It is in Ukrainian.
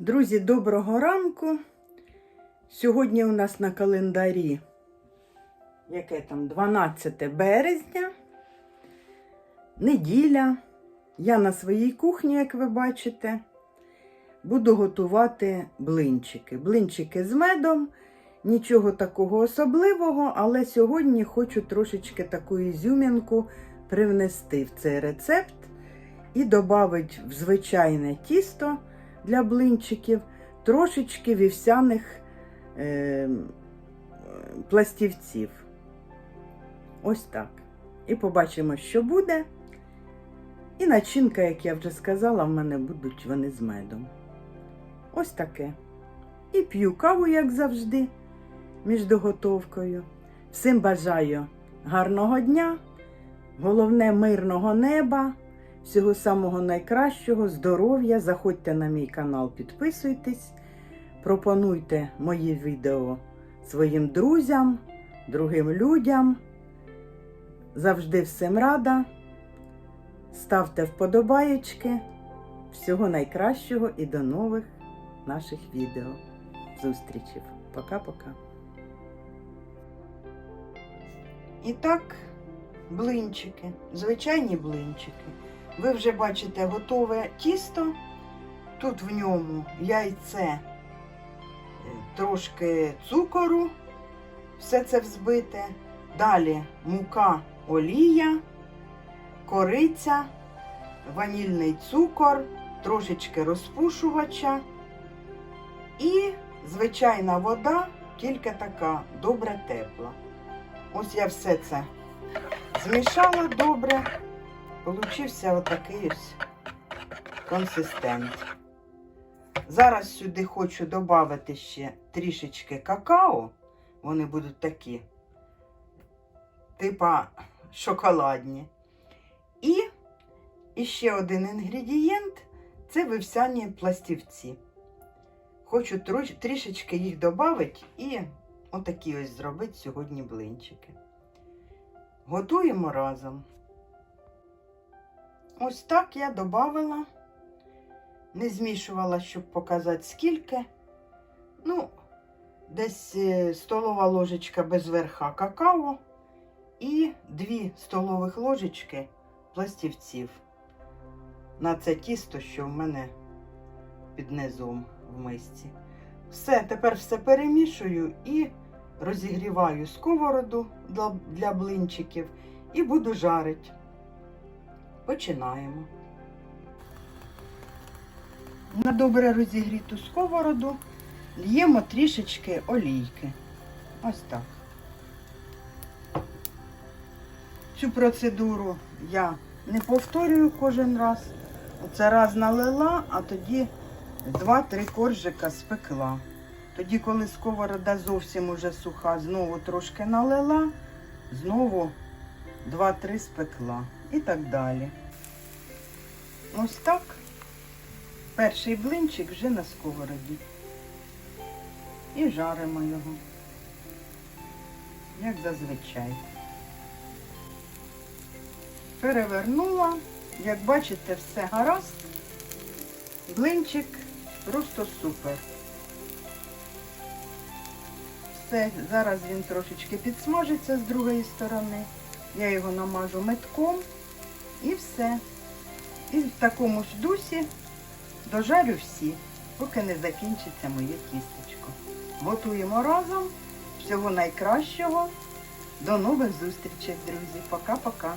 Друзі, доброго ранку. Сьогодні у нас на календарі яке там 12 березня, неділя. Я на своїй кухні, як ви бачите, буду готувати блинчики. Блинчики з медом, нічого такого особливого, але сьогодні хочу трошечки таку ізюмінку привнести в цей рецепт і додати в звичайне тісто для блинчиків трошечки вівсяних е, пластівців. Ось так. І побачимо, що буде. І начинка, як я вже сказала, в мене будуть вони з медом. Ось таке. І п'ю каву, як завжди, між доготовкою. Всім бажаю гарного дня, головне мирного неба. Всього самого найкращого, здоров'я. Заходьте на мій канал, підписуйтесь, пропонуйте мої відео своїм друзям, другим людям. Завжди всім рада. Ставте вподобаєчки. Всього найкращого і до нових наших відео. Зустрічів. Пока-пока. І так, блинчики, звичайні блинчики. Ви вже бачите готове тісто. Тут в ньому яйце, е, трошки цукору, все це взбите. Далі мука, олія, кориця, ванільний цукор, трошечки розпушувача і звичайна вода, тільки така добре тепла. Ось я все це змішала добре. Получився отакий ось консистент. Зараз сюди хочу додати ще трішечки какао. Вони будуть такі, типа шоколадні. І, і ще один інгредієнт це вивсяні пластівці. Хочу трішечки їх додати і отакі ось зробити сьогодні блинчики. Готуємо разом. Ось так я додавала, не змішувала, щоб показати скільки. Ну, десь е, столова ложечка без верха какао і 2 столових ложечки пластівців на це тісто, що в мене під низом в мисці. Все, тепер все перемішую і розігріваю сковороду для, блинчиків і буду жарити. Починаємо. На добре розігріту сковороду л'ємо трішечки олійки. Ось так. Цю процедуру я не повторюю кожен раз. Оце раз налила, а тоді 2-3 коржика спекла. Тоді, коли сковорода зовсім уже суха, знову трошки налила, знову 2-3 спекла і так далі. Ось так. Перший блинчик вже на сковороді. І жаримо його, як зазвичай. Перевернула. Як бачите, все гаразд. Блинчик просто супер. Все, зараз він трошечки підсмажиться з другої сторони. Я його намажу метком і все. І в такому ж дусі дожарю всі, поки не закінчиться моє тістечко. Готуємо разом. Всього найкращого. До нових зустрічей, друзі. Пока-пока.